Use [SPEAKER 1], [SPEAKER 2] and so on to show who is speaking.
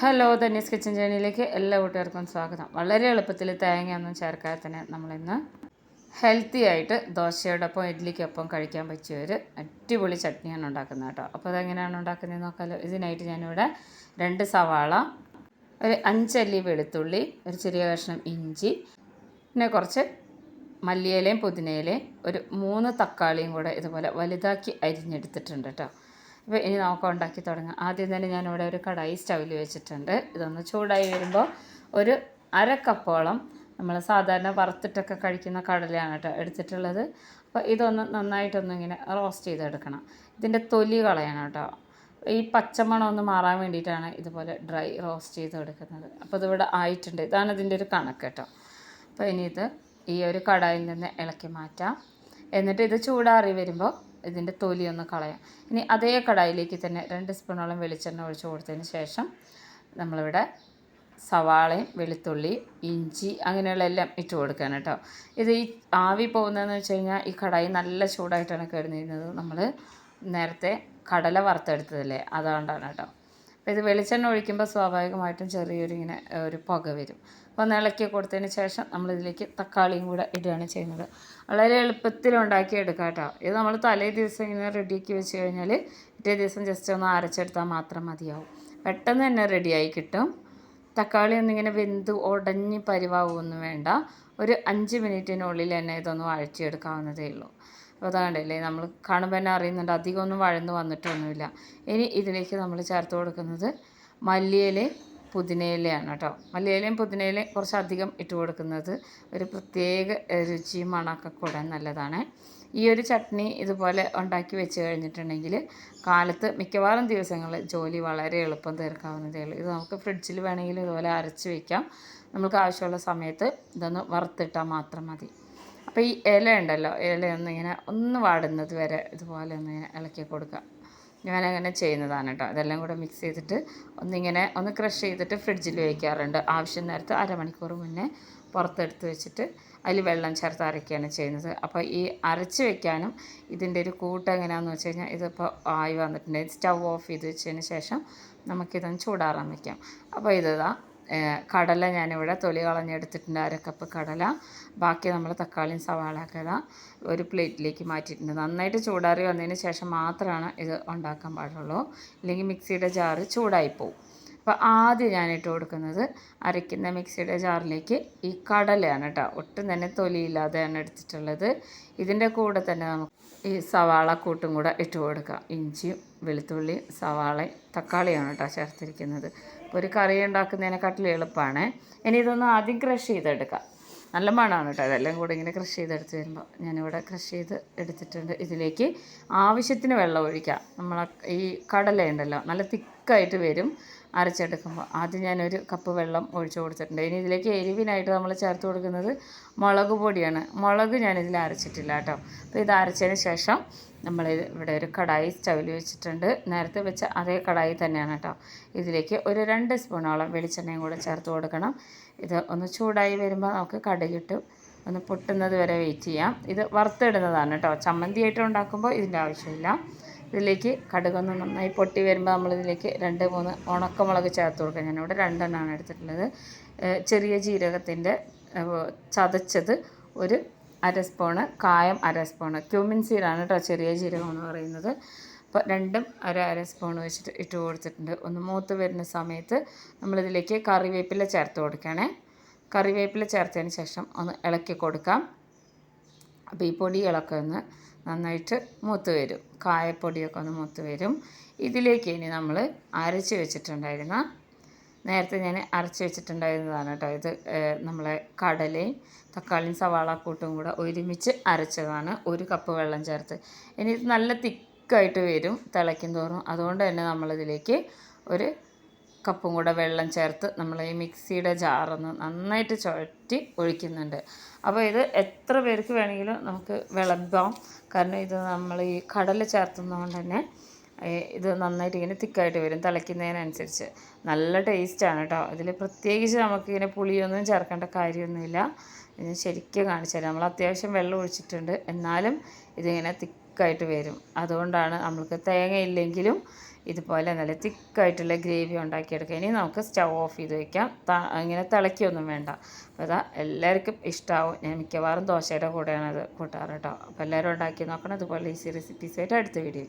[SPEAKER 1] Hello ധന്യസ് kitchen ജേണിയിലേക്ക് എല്ലാ കൂട്ടുകാർക്കും സ്വാഗതം. വളരെ എളുപ്പത്തിൽ തേങ്ങയൊന്നും ചേർക്കാതെ തന്നെ നമ്മളിന്ന് ഹെൽത്തി ആയിട്ട് ദോശയോടൊപ്പം ഇഡ്ഡലിക്കൊപ്പം കഴിക്കാൻ പറ്റിയ ഒരു അടിപൊളി ചട്നിയാണ് ഉണ്ടാക്കുന്നത് കേട്ടോ. അപ്പോൾ അതെങ്ങനെയാണ് ഉണ്ടാക്കുന്നത് നോക്കാമല്ലോ ഇതിനായിട്ട് ഞാനിവിടെ രണ്ട് സവാള ഒരു അഞ്ചല്ലി വെളുത്തുള്ളി ഒരു ചെറിയ കഷ്ണം ഇഞ്ചി പിന്നെ കുറച്ച് മല്ലിയിലയും പുതിനയിലയും ഒരു മൂന്ന് തക്കാളിയും കൂടെ ഇതുപോലെ വലുതാക്കി അരിഞ്ഞെടുത്തിട്ടുണ്ട് കേട്ടോ. അപ്പോൾ ഇനി നമുക്ക് ഉണ്ടാക്കി തുടങ്ങാം. ആദ്യം തന്നെ ഞാനിവിടെ ഒരു കടായി സ്റ്റൗവിൽ വെച്ചിട്ടുണ്ട്. ഇതൊന്ന് ചൂടായി വരുമ്പോൾ ഒരു അര കപ്പോളം നമ്മൾ സാധാരണ വറുത്തിട്ടൊക്കെ കഴിക്കുന്ന കടലയാണ് കേട്ടോ എടുത്തിട്ടുള്ളത്. അപ്പോൾ ഇതൊന്ന് നന്നായിട്ടൊന്ന് ഇങ്ങനെ റോസ്റ്റ് ചെയ്തെടുക്കണം. ഇതിന്റെ തൊലി കളയണം കേട്ടോ. ഈ പച്ചമണം ഒന്ന് മാറാൻ വേണ്ടിയിട്ടാണ് ഇതുപോലെ ഡ്രൈ റോസ്റ്റ് ചെയ്ത് ചെയ്തെടുക്കുന്നത്. അപ്പോൾ ഇതിവിടെ ആയിട്ടുണ്ട്. ഇതാണ് ഇതിന്റെ ഒരു കണക്ക് കേട്ടോ. അപ്പോൾ ഇനി ഇത് ഈ ഒരു കടായിൽ നിന്ന് ഇളക്കി മാറ്റാം. എന്നിട്ട് ഇത് ചൂടാറി വരുമ്പോൾ ഇതിന്റെ തൊലി ഒന്ന് കളയാം. ഇനി അതേ കടായിലേക്ക് തന്നെ രണ്ട് സ്പൂണോളം വെളിച്ചെണ്ണ ഒഴിച്ച് കൊടുത്തതിന് ശേഷം നമ്മളിവിടെ സവാളയും വെളുത്തുള്ളി ഇഞ്ചി അങ്ങനെയുള്ള എല്ലാം ഇട്ട് കൊടുക്കണം കേട്ടോ. ഇത് ഈ ആവി പോകുന്നതെന്ന് വെച്ച് കഴിഞ്ഞാൽ ഈ കടായി നല്ല ചൂടായിട്ടാണ് കിടന്നിരുന്നത് നമ്മൾ നേരത്തെ കടല വറുത്തെടുത്തതല്ലേ? അതുകൊണ്ടാണ് കേട്ടോ. അപ്പോൾ ഇത് വെളിച്ചെണ്ണ ഒഴിക്കുമ്പോൾ സ്വാഭാവികമായിട്ടും ചെറിയൊരു ഇങ്ങനെ ഒരു പുക വരും. അപ്പോൾ ഒന്ന് ഇളക്കി കൊടുത്തതിന് ശേഷം നമ്മളിതിലേക്ക് തക്കാളിയും കൂടെ ഇടുകയാണ് ചെയ്യുന്നത്. വളരെ എളുപ്പത്തിൽ ഉണ്ടാക്കിയെടുക്കാം കേട്ടോ. ഇത് നമ്മൾ തലേ ദിവസം ഇങ്ങനെ റെഡിയാക്കി വെച്ച് കഴിഞ്ഞാൽ പിറ്റേ ദിവസം ജസ്റ്റ് ഒന്ന് അരച്ചെടുത്താൽ മാത്രം മതിയാവും. പെട്ടെന്ന് തന്നെ റെഡിയായി കിട്ടും. തക്കാളി ഒന്നിങ്ങനെ വെന്ത് ഉടഞ്ഞ് പരിവാകുമൊന്നും വേണ്ട. ഒരു അഞ്ച് മിനിറ്റിനുള്ളിൽ തന്നെ ഇതൊന്ന് വഴറ്റിയെടുക്കാവുന്നതേ ഉള്ളൂ. അപ്പോൾ അതാണ്ടല്ലേ നമ്മൾ കാണുമ്പോൾ തന്നെ അറിയുന്നുണ്ട് അധികമൊന്നും വഴന്ന് വന്നിട്ടൊന്നുമില്ല. ഇനി ഇതിലേക്ക് നമ്മൾ ചേർത്ത് കൊടുക്കുന്നത് മല്ലിയില പുതിനയിലയാണ് കേട്ടോ. മല്ലിയിലയും പുതിനയിലയും കുറച്ചധികം ഇട്ട് കൊടുക്കുന്നത് ഒരു പ്രത്യേക രുചി മണമൊക്കെ കൂടാൻ നല്ലതാണ്. ഈ ഒരു ചട്നി ഇതുപോലെ ഉണ്ടാക്കി വെച്ച് കഴിഞ്ഞിട്ടുണ്ടെങ്കിൽ കാലത്ത് മിക്കവാറും ദിവസങ്ങളിൽ ജോലി വളരെ എളുപ്പം തീർക്കാവുന്നതേ ഉള്ളൂ. ഇത് നമുക്ക് ഫ്രിഡ്ജിൽ വേണമെങ്കിൽ ഇതുപോലെ അരച്ച് വയ്ക്കാം നമുക്ക് ആവശ്യമുള്ള സമയത്ത് ഇതൊന്ന് വറുത്തിട്ടാൽ മാത്രം മതി. അപ്പോൾ ഈ ഇല ഉണ്ടല്ലോ ഇല ഒന്നിങ്ങനെ ഒന്ന് വാടുന്നത് വരെ ഇതുപോലെ ഒന്നിങ്ങനെ ഇളക്കി കൊടുക്കുക. ഞാനങ്ങനെ ചെയ്യുന്നതാണ് കേട്ടോ. അതെല്ലാം കൂടെ മിക്സ് ചെയ്തിട്ട് ഒന്നിങ്ങനെ ഒന്ന് ക്രഷ് ചെയ്തിട്ട് ഫ്രിഡ്ജിൽ വയ്ക്കാറുണ്ട് ആവശ്യം നേരത്ത് അരമണിക്കൂർ മുന്നേ പുറത്തെടുത്ത് വെച്ചിട്ട് അതിൽ വെള്ളം ചേർത്ത് അരയ്ക്കുകയാണ് ചെയ്യുന്നത്. അപ്പോൾ ഈ അരച്ച് വെക്കാനും ഇതിന്റെ ഒരു കൂട്ട് എങ്ങനെയാണെന്ന് വെച്ച് കഴിഞ്ഞാൽ ഇതിപ്പോൾ ആയി വന്നിട്ടുണ്ട്. സ്റ്റവ് ഓഫ് ചെയ്ത് വെച്ചതിന് ശേഷം നമുക്കിതൊന്ന് ചൂടാറാൻ വയ്ക്കാം അപ്പോൾ ഇതാ കടല ഞാനിവിടെ തൊലി കളഞ്ഞെടുത്തിട്ടുണ്ട് അര കപ്പ് കടല. ബാക്കി നമ്മൾ തക്കാളിയും സവാളയൊക്കെ ഇതാ ഒരു പ്ലേറ്റിലേക്ക് മാറ്റിയിട്ടുണ്ട്. നന്നായിട്ട് ചൂടാറി വന്നതിന് ശേഷം മാത്രമാണ് ഇത് ഉണ്ടാക്കാൻ പാടുള്ളൂ. ഇല്ലെങ്കിൽ മിക്സിയുടെ ജാറ് ചൂടായിപ്പോവും. അപ്പോൾ ആദ്യം ഞാനിട്ട് കൊടുക്കുന്നത് അരയ്ക്കുന്ന മിക്സിയുടെ ജാറിലേക്ക് ഈ കടലയാണ് കേട്ടോ. ഒട്ടും തന്നെ തൊലിയില്ലാതെയാണ് എടുത്തിട്ടുള്ളത്. ഇതിന്റെ കൂടെ തന്നെ നമുക്ക് ഈ സവാള കൂട്ടും കൂടെ ഇട്ട് കൊടുക്കുക. ഇഞ്ചിയും വെളുത്തുള്ളിയും സവാളയും തക്കാളിയാണ് കേട്ടോ ചേർത്തിരിക്കുന്നത്. അപ്പോൾ ഒരു കറി ഉണ്ടാക്കുന്നതിനെക്കാട്ടിൽ എളുപ്പമാണ് ഇനി ഇതൊന്ന് ആദ്യം ക്രഷ് ചെയ്തെടുക്കാം നല്ല മണമാണ് കേട്ടോ അതെല്ലാം കൂടെ ഇങ്ങനെ ക്രഷ് ചെയ്തെടുത്ത് വരുമ്പോൾ ഞാനിവിടെ ക്രഷ് ചെയ്ത് എടുത്തിട്ടുണ്ട്. ഇതിലേക്ക് ആവശ്യത്തിന് വെള്ളം ഒഴിക്കാം. നമ്മൾ ഈ കടല ഉണ്ടല്ലോ നല്ല തിക്കായിട്ട് വരും. അരച്ചെടുക്കുമ്പോൾ ആദ്യം ഞാനൊരു കപ്പ് വെള്ളം ഒഴിച്ചു കൊടുത്തിട്ടുണ്ട്. ഇനി ഇതിലേക്ക് എരിവിനായിട്ട് നമ്മൾ ചേർത്ത് കൊടുക്കുന്നത് മുളക് പൊടിയാണ്. മുളക് ഞാനിതിൽ അരച്ചിട്ടില്ല കേട്ടോ. അപ്പോൾ ഇത് അരച്ചതിന് ശേഷം നമ്മൾ ഇവിടെ ഒരു കടായി സ്റ്റൗവിൽ വെച്ചിട്ടുണ്ട്. നേരത്തെ വെച്ച അതേ കടായി തന്നെയാണ് കേട്ടോ. ഇതിലേക്ക് ഒരു രണ്ട് സ്പൂണോളം വെളിച്ചെണ്ണയും കൂടെ ചേർത്ത് കൊടുക്കണം. ഇത് ഒന്ന് ചൂടായി വരുമ്പോൾ നമുക്ക് കടുകിട്ട് ഒന്ന് പൊട്ടുന്നത് വരെ വെയിറ്റ് ചെയ്യാം. ഇത് വറുത്തിടുന്നതാണ് കേട്ടോ. ചമ്മന്തിയായിട്ട് ഉണ്ടാക്കുമ്പോൾ ഇതിന്റെ ആവശ്യമില്ല. ഇതിലേക്ക് കടുകൊന്ന് നന്നായി പൊട്ടി വരുമ്പോൾ നമ്മളിതിലേക്ക് രണ്ട് മൂന്ന് ഉണക്കമുളക് ചേർത്ത് കൊടുക്കുക ഞാനിവിടെ രണ്ടെണ്ണമാണ് എടുത്തിട്ടുള്ളത്. ചെറിയ ജീരകത്തിന്റെ ചതച്ചത് ഒരു അര സ്പൂണ് കായം അര സ്പൂണ്. ക്യൂമിൻ സീഡാണ് കേട്ടോ ചെറിയ ജീരകം എന്ന് പറയുന്നത്. അപ്പോൾ രണ്ടും അര അര സ്പൂൺ വെച്ചിട്ട് ഇട്ട് കൊടുത്തിട്ടുണ്ട്. ഒന്ന് മൂത്ത് വരുന്ന സമയത്ത് നമ്മളിതിലേക്ക് കറിവേപ്പില ചേർത്ത് കൊടുക്കണേ കറിവേപ്പില ചേർത്തതിന് ശേഷം ഒന്ന് ഇളക്കി കൊടുക്കാം. അപ്പോൾ ഈ പൊടികളൊക്കെ ഒന്ന് നന്നായിട്ട് മൂത്ത് വരും. കായപ്പൊടിയൊക്കെ ഒന്ന് മൂത്ത് വരും. ഇതിലേക്ക് ഇനി നമ്മൾ അരച്ച് വെച്ചിട്ടുണ്ടായിരുന്ന നേരത്തെ ഞാൻ അരച്ച് വെച്ചിട്ടുണ്ടായിരുന്നതാണ് കേട്ടോ ഇത് നമ്മളെ കടലയും തക്കാളിയും സവാള കൂട്ടും കൂടെ ഒരുമിച്ച് അരച്ചതാണ് ഒരു കപ്പ് വെള്ളം ചേർത്ത്. ഇനി ഇത് നല്ല തിക്കായിട്ട് വരും തിളയ്ക്കും തോറും. അതുകൊണ്ട് തന്നെ നമ്മളിതിലേക്ക് ഒരു കപ്പും കൂടെ വെള്ളം ചേർത്ത് നമ്മൾ ഈ മിക്സിയുടെ ജാറൊന്ന് നന്നായിട്ട് ചുഴറ്റി ഒഴിക്കുന്നുണ്ട്. അപ്പോൾ ഇത് എത്ര പേർക്ക് വേണമെങ്കിലും നമുക്ക് വിളമ്പാം. കാരണം ഇത് നമ്മൾ ഈ കടല ചേർത്തുന്നതുകൊണ്ട് തന്നെ ഇത് നന്നായിട്ട് ഇങ്ങനെ തിക്കായിട്ട് വരും തിളയ്ക്കുന്നതിനനുസരിച്ച്. നല്ല ടേസ്റ്റാണ് കേട്ടോ. ഇതിൽ പ്രത്യേകിച്ച് നമുക്കിങ്ങനെ പുളിയൊന്നും ചേർക്കേണ്ട കാര്യമൊന്നുമില്ല. ഇത് ശരിക്കും കാണിച്ചു തരാം. നമ്മൾ അത്യാവശ്യം വെള്ളം ഒഴിച്ചിട്ടുണ്ട്. എന്നാലും ഇതിങ്ങനെ തിക്കായിട്ട് വരും. അതുകൊണ്ടാണ് നമ്മൾക്ക് തേങ്ങ ഇല്ലെങ്കിലും ഇതുപോലെ നല്ല തിക്കായിട്ടുള്ള ഗ്രേവി ഉണ്ടാക്കിയെടുക്കുക ഇനി നമുക്ക് സ്റ്റൗ ഓഫ് ചെയ്ത് വയ്ക്കാം ഇങ്ങനെ തിളയ്ക്കൊന്നും വേണ്ട. അപ്പോൾ അതാ എല്ലാവർക്കും ഇഷ്ടമാവും ഞാൻ മിക്കവാറും ദോശയുടെ കൂടെയാണ് അത് കൂട്ടാറ് കേട്ടോ. അപ്പോൾ എല്ലാവരും ഉണ്ടാക്കി നോക്കണം. ഇതുപോലെ ഈസി റെസിപ്പീസായിട്ട് അടുത്ത വീഡിയോയിൽ